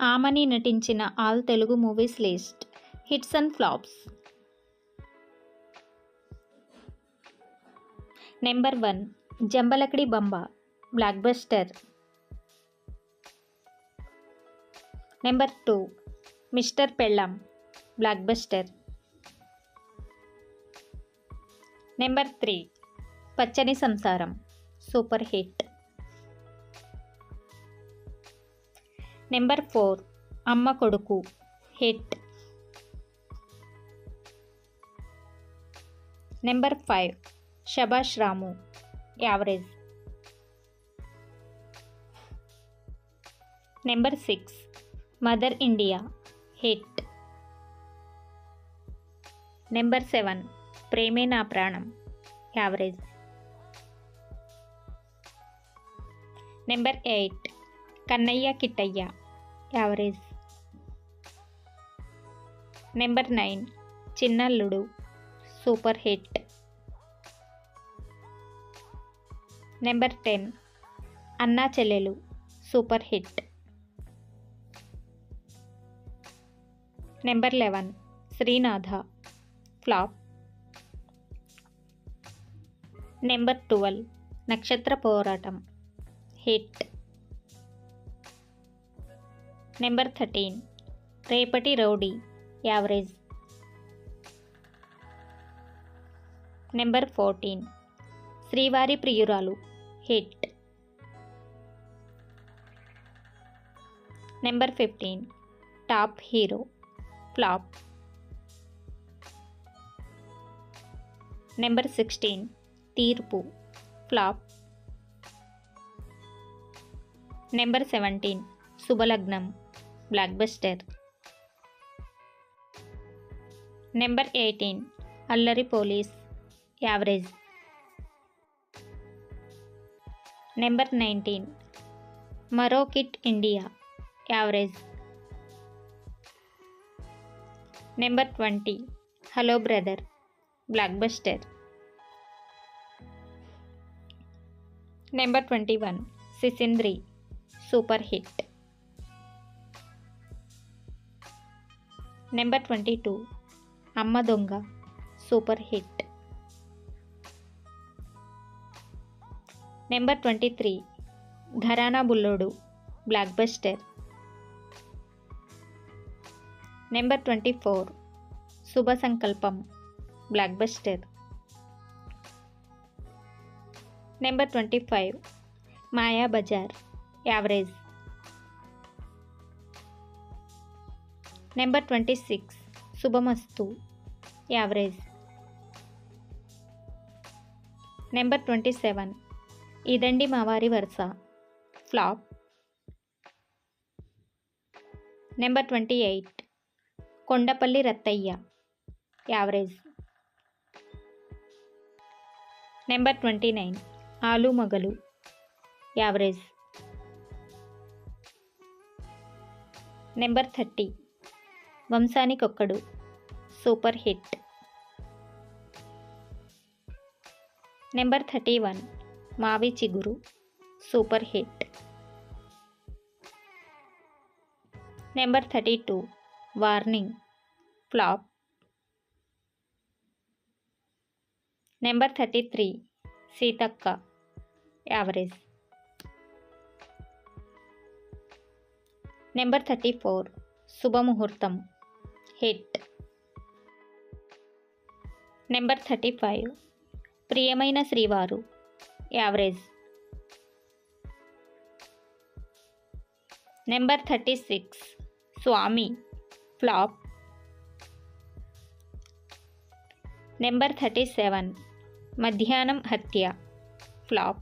ఆమని నటించిన all Telugu movies list. Hits and flops. Number one. Jambalakadi Pamba blockbuster. Number two. Mister Pellam. Blockbuster. Number three. Pachani Samsaram. Super hit. Number four Amma Koduku hit number five Shabash Ramu average. Number six Mother India hit number seven Preme Naa Pranam average. Number eight Kannayya Kittayya. Average. Number nine. Chinnalludu. Super hit. Number ten. Anna Chellelu. Super hit. Number eleven. Srinatha. Flop. Number twelve. Nakshatra Poratam. Hit. Number thirteen Repati Rowdy. Average. Number fourteen Srivari Priyuralu. Hit number fifteen top hero flop number sixteen Teerpu flop number seventeen Subhalagnam blockbuster number eighteen Allari Police average number nineteen మరో kit India average number twenty hello brother blockbuster number twenty one Sisindri super hit number twenty two Amma Donga super hit number twenty three Gharana Bullodu blockbuster number twenty four Shubha Sankalpam blockbuster number twenty five Maya Bazaar average number twenty six. Subhamastu. Average. Number twenty seven. Idandi Maa Vaari Varasa. Flop. Number twenty eight. Kondapalli Rattayya. Average. Number twenty nine. Aalu Magalu average. Number thirty. Vamsanikokkadu. Super hit. Number thirty one. Maavi Chiguru. Super hit. Number thirty two. Warning. Flop. Number thirty three. Seethakka. Average. Number thirty four. Subhamuhurtham. Hit. Number thirty five. Priyamaina Srivaru average. Number thirty six. Swami flop. Number thirty seven. Madhyahnam Hatya flop.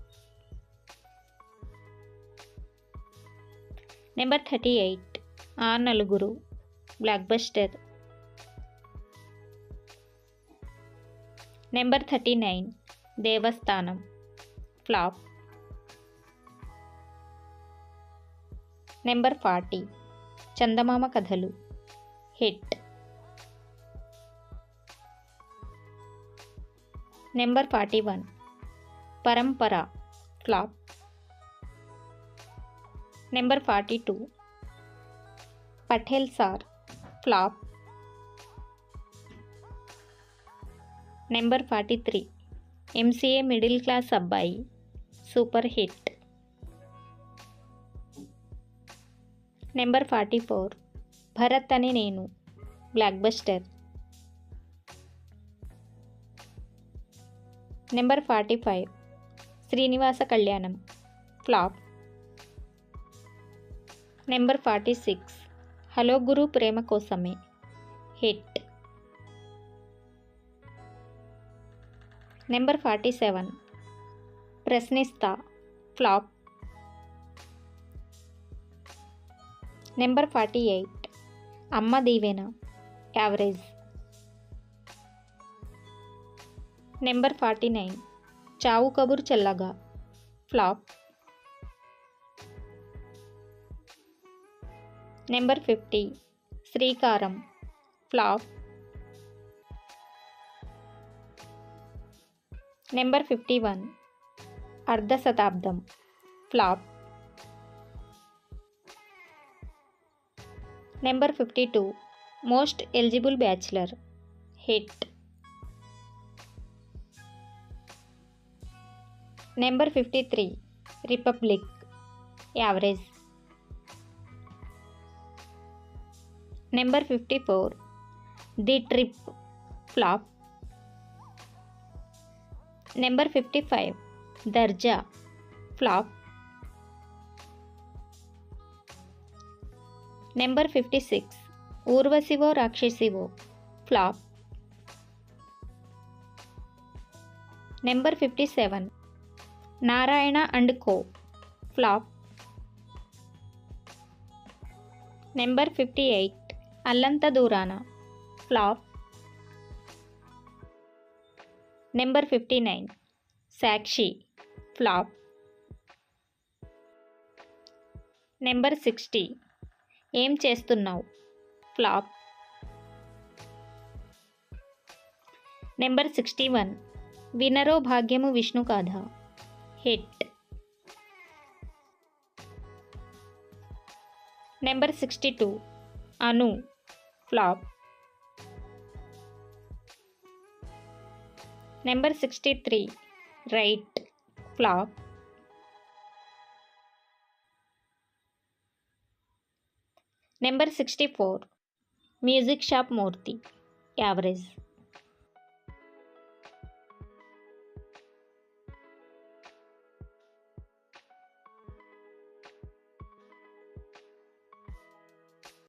Number thirty eight. Aa Naluguru block number thirty nine. Devasthanam. Flop. Number forty. Chandamama Kathalu. Hit. Number forty one. Parampara. Flop. Number forty two. Patel sir. Flop. number forty three MCA middle class Abbayi super hit number forty four Bharat Ani Nenu blockbuster number forty five Srinivasa Kalyanam flop number forty six hello Guru Prema Kosame hit number forty seven. Prashnistha. Flop. Number forty eight. Amma Deevena. Average. Number forty nine. Chavu Kaburu Challaga. Flop. Number fifty. Srikaram. Flop. Number 51 Ardha Shatabdam. Flop. Number 52 Most Eligible Bachelor. Hit. Number 53 Republic. Average. Number 54 The Trip. Flop. Number fifty five Darja flop number fifty six Urvasivo Rakshasivo flop number fifty seven Narayana and co flop number fifty eight Allantha Doorana flop number fifty nine Sakshi flop number sixty Em Chestunnav flop number sixty one Vinaro Bhagyamu Vishnu Katha hit number sixty two Anu flop Number 63 Right. Flop. Number 64 Music Shop Murthy. Average.